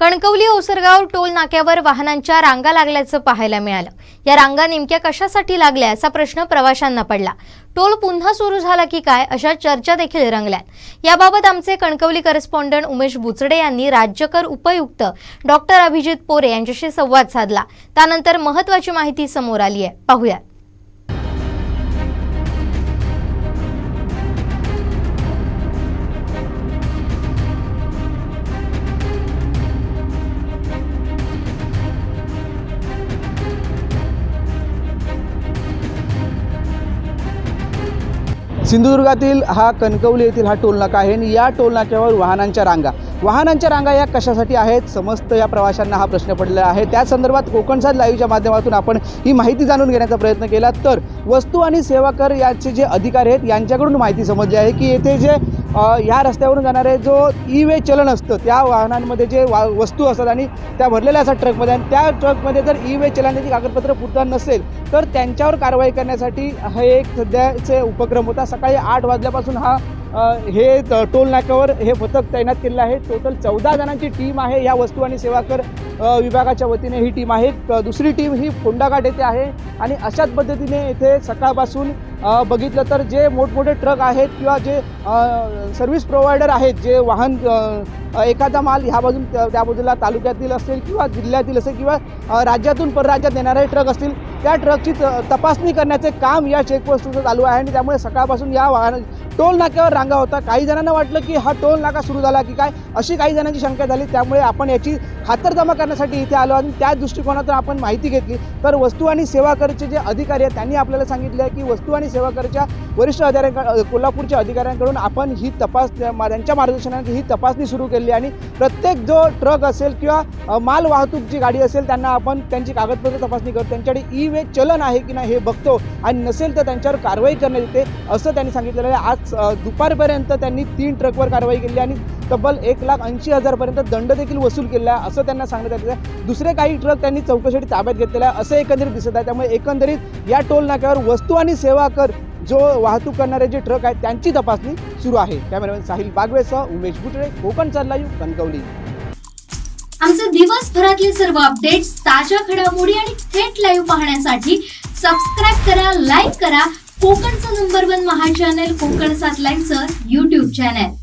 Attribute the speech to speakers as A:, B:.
A: Kankavli ओसरगाव toll नाक्यावर वाहनांच्या रांगा लागल्याचं पाहायला मिळालं. या रांगा नेमक्या कशासाठी लागल्या असा प्रश्न प्रवाशांना पडला. टोल पुन्हा सुरू झाला की काय अशा चर्चा देखील रंगल्यात. याबाबत आमचे कणकवली करस्पॉन्डंट उमेश बुचडे यांनी राज्यकर उपयुक्त डॉक्टर अभिजित पोरे यांच्याशी संवाद साधला. त्यानंतर महत्वाची माहिती समोर आली आहे. पाहूयात.
B: सिंधुदुर्गातील हा कणकवली येथील हा टोलनाका आहे आणि या टोलनाक्यावर वाहनांच्या रांगा. वाहनांच्या रांगा या कशासाठी आहेत? समस्त या प्रवाशांना हा प्रश्न पडलेला आहे. त्या संदर्भात कोकणसाद लाईव्हच्या माध्यमातून आपण ही माहिती जाणून घेण्याचा प्रयत्न केला. तर वस्तू आणि सेवा कर याचे जे अधिकारी आहेत यांच्याकडून माहिती समजली आहे की येथे जे ह्या रस्त्यावरून जाणारे जो ई वे चलन असतं त्या वाहनांमध्ये जे वा वस्तू असतात आणि त्या भरलेल्या असतात ट्रकमध्ये आणि त्या ट्रकमध्ये जर ई वे चलनाची कागदपत्र पुरता नसेल तर त्यांच्यावर कारवाई करण्यासाठी हा एक सध्याचे उपक्रम होता. सकाळी आठ वाजल्यापासून हा हे टोल नाक्यावर हे पथक तैनात केलेलं आहे. टोटल चौदा जणांची टीम आहे या वस्तू आणि सेवा कर विभागाच्या वतीने ही टीम आहे. दुसरी टीम ही फोंडाघाट येथे आहे आणि अशाच पद्धतीने येथे सकाळपासून बघितलं तर जे मोठमोठे ट्रक आहेत किंवा जे सर्व्हिस प्रोव्हायडर आहेत जे वाहन एखादा माल ह्या बाजून त्या त्या बाजूला तालुक्यातील असेल किंवा जिल्ह्यातील असेल किंवा राज्यातून परराज्यात येणारे ट्रक असतील त्या ट्रकची तपासणी करण्याचे काम या चेकपोस्टचं चालू आहे आणि त्यामुळे सकाळपासून या वाहन टोल नाक्यावर रांगा होता. काही जणांना वाटलं की हा टोल नाका सुरू झाला की काय अशी काही जणांची शंका झाली. त्यामुळे आपण याची खातरजमा करण्यासाठी इथे आलो आणि त्या दृष्टिकोनातून आपण माहिती घेतली. तर वस्तू आणि सेवा करचे जे अधिकारी आहेत त्यांनी आपल्याला सांगितलं आहे की वस्तू आणि सेवा करच्या वरिष्ठ अधिकाऱ्यांकडे कोल्हापूरच्या अधिकाऱ्यांकडून आपण ही तपास त्यांच्या मार्गदर्शनाने ही तपासणी सुरू केली आणि प्रत्येक जो ट्रक असेल किंवा माल वाहतूकची गाडी असेल त्यांना आपण त्यांची कागदपत्र तपासणी करतो. त्यांच्याकडे ई वे चलन आहे की नाही हे बघतो आणि नसेल तर त्यांच्यावर कारवाई करण्यात येते असं त्यांनी सांगितलेलं आहे. आज दुपारपर्यंत त्यांनी तीन ट्रकवर कारवाई केली आणि तब्बल एक लाख ऐंशी हजारपर्यंत दंड देखील वसूल केला आहे असं त्यांना सांगण्यात आलेलं आहे. दुसरे काही ट्रक त्यांनी चौकशीसाठी ताब्यात घेतलेला आहे असं एकंदरीत दिसत आहे. त्यामुळे एकंदरीत या टोल नाक्यावर वस्तू आणि सेवा कर जो वाहतूक करणारे जे ट्रक आहेत त्यांची तपासणी सुरू आहे. कॅमेरामॅन साहिल बागवेसह उमेश बुटळे कोकण चाललायू कणकवली.
C: आमचे दिवसभरातले सर्व अपडेट्स ताज्या घडामोडी आणि थेट लाईव्ह पाहण्यासाठी सबस्क्राईब करा लाईक करा. कोकणचं number one Maha channel Konkan सात लाईव्हचं युट्यूब चॅनल